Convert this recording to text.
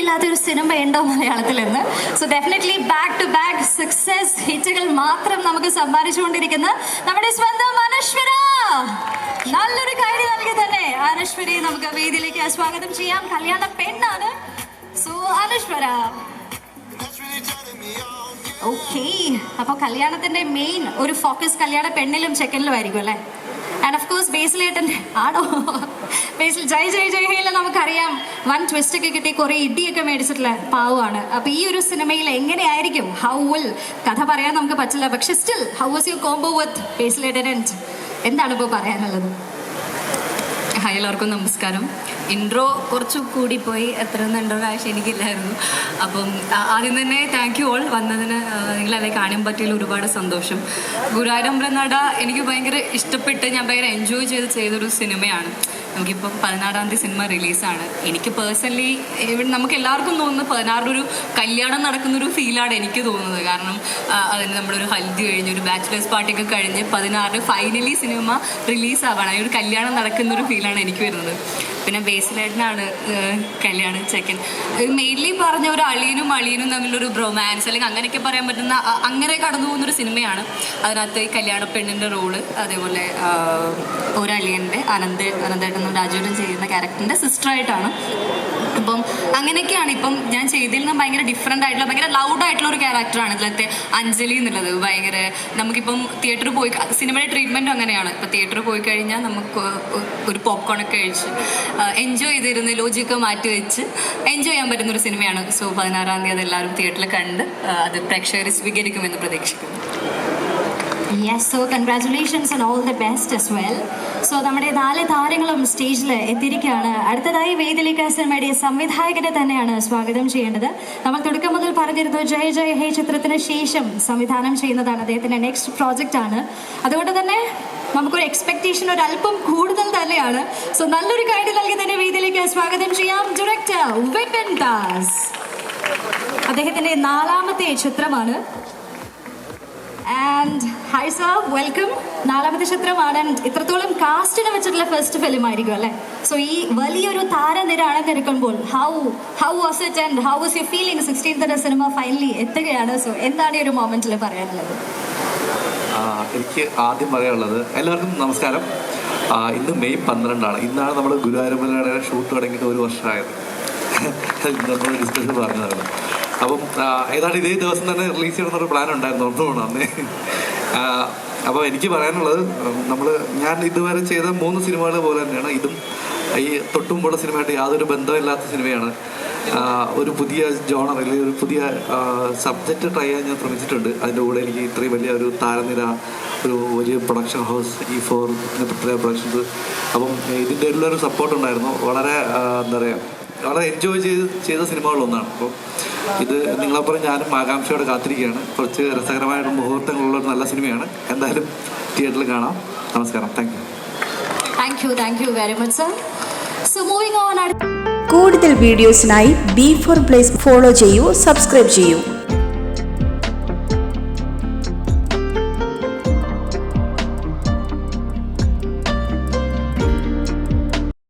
ഇല്ലാത്തൊരു സിനിമ ഉണ്ടോ മലയാളത്തിൽ എന്ന് so definitely back to back success ഹിറ്റുകൾ മാത്രം നമുക്ക് സമ്മാനിച്ചുകൊണ്ടിരിക്കുന്ന. നമ്മുടെ സ്വന്തം അനശ്വര! നല്ലൊരു കാര്യം നൽകി തന്നെ അനശ്വരയെ നമുക്ക് വേദിയിലേക്ക് സ്വാഗതം ചെയ്യാം. കല്യാണ പെണ്ണാണ്. സോ അനശ്വര. ഓക്കേ അപ്പൊ കല്യാണത്തിന്റെ മെയിൻ ഒരു ഫോക്കസ് കല്യാണ പെണ്ണിലും ചെക്കനിലും ആയിരിക്കും അല്ലേ? ആൻഡ് ഓഫ് കോഴ്സ് ബേസിലേട്ടൻ ആണോ? ബേസിൽ ജയ് ജയ് ജയ് ഹേല നമുക്കറിയാം. വൺ ട്വിസ്റ്റ് ഒക്കെ കിട്ടി കുറെ ഇടിയൊക്കെ മേടിച്ചിട്ടുള്ള പാവമാണ് അപ്പൊ ഈ ഒരു സിനിമയിൽ എങ്ങനെയായിരിക്കും? ഹൗ വിൽ കഥ പറയാൻ നമുക്ക് പറ്റില്ല. പക്ഷെ still how was you combo with ബേസിലേട്ടൻ എന്താണ് ഇപ്പോൾ പറയാനുള്ളത്? ഹായ് എല്ലാവർക്കും നമസ്കാരം. ഇൻട്രോ കുറച്ച് പോയി എത്ര ഇൻട്രോ ആവശ്യം എനിക്കില്ലായിരുന്നു. അപ്പം ആദ്യം തന്നെ താങ്ക് യു ഓൾ വന്നതിന് നിങ്ങളെ കാണാൻ പറ്റിയതിൽ ഒരുപാട് സന്തോഷം. ഗുരുവായൂരമ്പല നട എനിക്ക് ഭയങ്കര ഇഷ്ടപ്പെട്ട് ഞാൻ ഭയങ്കര എൻജോയ് ചെയ്ത് ചെയ്തൊരു സിനിമയാണ്. നമുക്കിപ്പോൾ പതിനാറാം തീയതി സിനിമ റിലീസാണ് എനിക്ക് പേഴ്സണലി ഇവിടെ നമുക്ക് എല്ലാവർക്കും തോന്നുന്നത് പതിനാറിന് ഒരു കല്യാണം നടക്കുന്നൊരു ഫീലാണ് എനിക്ക് തോന്നുന്നത്. കാരണം അതിന് നമ്മളൊരു ഹൽദി കഴിഞ്ഞ് ഒരു ബാച്ചിലേഴ്സ് പാർട്ടിയൊക്കെ കഴിഞ്ഞ് പതിനാറ് ഫൈനലി സിനിമ റിലീസ് റിലീസാവാണ് ഒരു കല്യാണം നടക്കുന്നൊരു ഫീലാണ് എനിക്ക് വരുന്നത്. പിന്നെ ബേസിലായിട്ടാണ് കല്യാണം ചെക്കൻ. മെയിൻലി പറഞ്ഞ ഒരു അളിയനും അളിയനും തമ്മിലൊരു ബ്രൊമാൻസ് അല്ലെങ്കിൽ അങ്ങനെയൊക്കെ പറയാൻ പറ്റുന്ന അങ്ങനെ കടന്നു പോകുന്നൊരു സിനിമയാണ്. അതിനകത്ത് ഈ കല്യാണ പെണ്ണിന്റെ റോൾ അതേപോലെ ഒരു അളിയന്റെ അനന്ത് അനന്തേട്ടനും രാജുവിനും ചെയ്യുന്ന ക്യാരക്ടറിന്റെ സിസ്റ്ററായിട്ടാണ് അപ്പം അങ്ങനെയൊക്കെയാണ്. ഇപ്പം ഞാൻ ചെയ്തതിൽ നിന്ന് ഭയങ്കര ഡിഫറെന്റ് ആയിട്ടുള്ള ഭയങ്കര ലൗഡ് ആയിട്ടുള്ള ഒരു ക്യാരക്ടറാണ് ഇതിലത്തെ അഞ്ജലി എന്നുള്ളത്. ഭയങ്കര നമുക്കിപ്പം തിയേറ്ററിൽ പോയി സിനിമയുടെ ട്രീറ്റ്മെന്റും അങ്ങനെയാണ്. ഇപ്പം തിയേറ്ററിൽ പോയി കഴിഞ്ഞാൽ നമുക്ക് ഒരു പോപ്കോൺ ഒക്കെ കഴിച്ച് എൻജോയ് ചെയ്തിരുന്ന ലോജിയൊക്കെ മാറ്റി വെച്ച് എൻജോയ് ചെയ്യാൻ പറ്റുന്ന ഒരു സിനിമയാണ് സോ പതിനാറാം തീയതി അതെല്ലാവരും തിയേറ്ററിൽ കണ്ട് അത് പ്രേക്ഷകർ സ്വീകരിക്കുമെന്ന് പ്രതീക്ഷിക്കുന്നു. Yes so congratulations and all the best as well so നമ്മുടെ നാല് താരങ്ങളും സ്റ്റേജിൽ എത്തിയിരിക്കുകയാണ്. അടുത്തതായി വേദിയിലേക്ക് സിനിമയുടെ സംവിധായകനെ തന്നെയാണ് സ്വാഗതം ചെയ്യേണ്ടത്. നമ്മൾ തുടക്കം മുതൽ പറഞ്ഞിരുന്നു ജയ ജയ ഹേ ചിത്രത്തിന് ശേഷം സംവിധാനം ചെയ്യുന്നതാണ് അദ്ദേഹത്തിന്റെ നെക്സ്റ്റ് പ്രോജക്റ്റ് ആണ്. അതുകൊണ്ട് തന്നെ നമുക്കൊരു എക്സ്പെക്ടേഷൻ ഒരു അല്പം കൂടുതൽ തന്നെയാണ്. സോ നല്ലൊരു കാര്യം നൽകി തന്നെ വേദിയിലേക്ക് സ്വാഗതം ചെയ്യാം. ഡയറക്ടർ വിപിൻ ദാസ്. അദ്ദേഹത്തിന്റെ നാലാമത്തെ ചിത്രമാണ്. ആൻഡ് ഹായ് സർ വെൽക്കം നാലാമത്തെ ചിത്രമാണ് ആൻഡ് ഇത്രത്തോളം കാസ്റ്റിനെ വെച്ചിട്ടുള്ള ഫസ്റ്റ് ഫിലിം ആയിരിക്കും അല്ലേ? സോ ഈ വലിയൊരു താരനിര അണഞ്ഞിരിക്കുമ്പോൾ how how was it and how was you feeling സിക്സ്റ്റീൻത്തിന്റെ cinema finally എത്തുകയാണ്? സോ എന്താണ് ഈ ഒരു മൊമെന്റിൽ പറയാനുള്ളത്? എനിക്ക് ആദ്യം പറയാനുള്ളത് എല്ലാവർക്കും നമസ്കാരം. ഇന്ന് മെയ് പന്ത്രണ്ടാണ്. ഇന്നാണ് നമ്മൾ ഗുരുവായൂരമ്പലയുടെ ഷൂട്ട് തുടങ്ങിയിട്ട് ഒരു വർഷമായത്. നമ്മൾ ഡിസ്കഷൻ പറഞ്ഞതാണ്. അപ്പം ഏതാണ്ട് ഇതേ ദിവസം തന്നെ റിലീസ് ചെയ്യണമെന്നൊരു പ്ലാൻ ഉണ്ടായിരുന്നു ഒന്നുമാണ് അന്നേ അപ്പോൾ എനിക്ക് പറയാനുള്ളത് നമ്മൾ ഞാൻ ഇതുവരെ ചെയ്ത മൂന്ന് സിനിമകൾ പോലെ തന്നെയാണ്. ഇതും ഈ തൊട്ടുമുമ്പുള്ള സിനിമയായിട്ട് യാതൊരു ബന്ധമില്ലാത്ത സിനിമയാണ്. ഒരു പുതിയ ജോണർ അല്ലെങ്കിൽ ഒരു പുതിയ സബ്ജക്റ്റ് ട്രൈ ചെയ്യാൻ ഞാൻ ശ്രമിച്ചിട്ടുണ്ട്. അതിന്റെ കൂടെ എനിക്ക് ഇത്രയും വലിയ ഒരു താരനിര ഒരു വലിയ പ്രൊഡക്ഷൻ ഹൗസ് ഈ ഫോർ പ്രൊഡക്ഷൻസ് അപ്പം ഇതിന്റെ എല്ലാം ഒരു സപ്പോർട്ട് ഉണ്ടായിരുന്നു. വളരെ എന്താ പറയുക വളരെ എൻജോയ് ചെയ്ത് ചെയ്ത സിനിമകളൊന്നാണ് അപ്പോൾ ഇത് നിങ്ങളപ്പുറം ഞാനും ആകാംക്ഷയോടെ കാത്തിരിക്കുകയാണ്. കുറച്ച് രസകരമായ മുഹൂർത്തങ്ങളുള്ള ഒരു നല്ല സിനിമയാണ്. എന്തായാലും തിയേറ്ററിൽ കാണാം. നമസ്കാരം. Thank you thank you thank you very much sir so moving on കൂടുതൽ വീഡിയോസിനായി ബി ഫോർ പ്ലേസ് ഫോളോ ചെയ്യൂ സബ്സ്ക്രൈബ് ചെയ്യൂ.